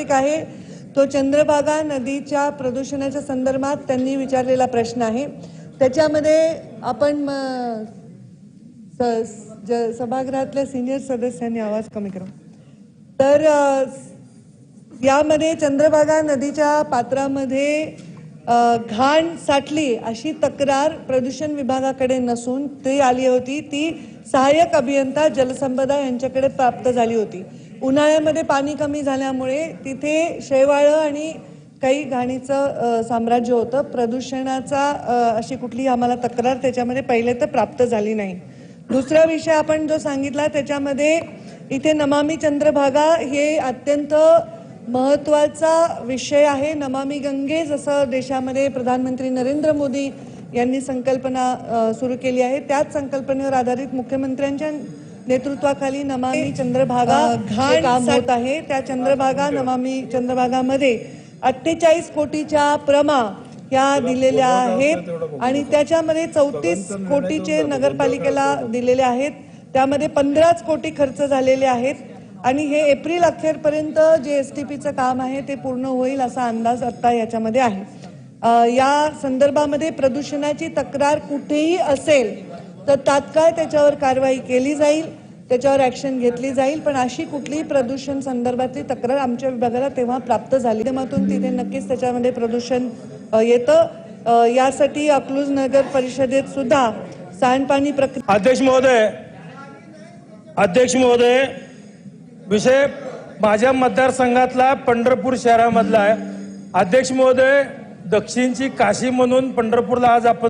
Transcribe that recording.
Specific आहे. तो चंद्रभागा नदीच्या प्रदूषणाच्या संदर्भात त्यांनी विचारलेला प्रश्न आहे. त्याच्यामध्ये आपण सभागृहातल्या सिनियर सदस्यांनी आवाज कमी करा. तर यामध्ये चंद्रभागा नदीच्या पात्रामध्ये घाण साठली अशी तक्रार प्रदूषण विभागाकडे नसून ती आली होती. ती सहाय्यक अभियंता जलसंपदा यांच्याकडे प्राप्त झाली होती. उन्हाळ्यामध्ये पाणी कमी झाल्यामुळे तिथे शेवाळं आणि काही घाणीचं साम्राज्य होतं. प्रदूषणाचा अशी कुठली आम्हाला तक्रार त्याच्यामध्ये पहिले तर प्राप्त झाली नाही. दुसरा विषय आपण जो सांगितला त्याच्यामध्ये इथे नमामी चंद्रभागा हे अत्यंत महत्त्वाचा विषय आहे. नमामी गंगे जसं देशामध्ये प्रधानमंत्री नरेंद्र मोदी यांनी संकल्पना सुरू केली आहे. त्याच संकल्पनेवर आधारित मुख्यमंत्र्यांच्या नेतृत्वाखाली नमामी चंद्रभागा काम होत आहे. त्या चंद्रभागा नमामी चंद्रभागामध्ये अठ्ठेचाळीस कोटीच्या प्रमा या दिलेल्या आहेत. आणि त्याच्यामध्ये चौतीस कोटीचे नगरपालिकेला दिलेले आहेत. त्यामध्ये पंधराच कोटी खर्च झालेले आहेत. आणि हे एप्रिल अखेरपर्यंत जे एस टी पीचं काम आहे ते पूर्ण होईल असा अंदाज आता याच्यामध्ये आहे. या संदर्भामध्ये प्रदूषणाची तक्रार कुठेही असेल तर तात्काळ त्याच्यावर कारवाई केली जाईल. त्याच्यावर ऍक्शन घेतली जाईल पण अशी कुठलीही प्रदूषण संदर्भातली तक्रार आमच्या विभागाला तेव्हा प्राप्त झाली. माध्यमातून तिथे नक्कीच त्याच्यामध्ये प्रदूषण येतं. यासाठी अकलूज नगर परिषदेत सुद्धा सांडपाणी प्रक्रिया अध्यक्ष महोदय अध्यक्ष महोदय विषय माझ्या मतदारसंघातला पंढरपूर शहरामधला आहे. अध्यक्ष महोदय दक्षिणची काशी म्हणून पंढरपूरला आज आपण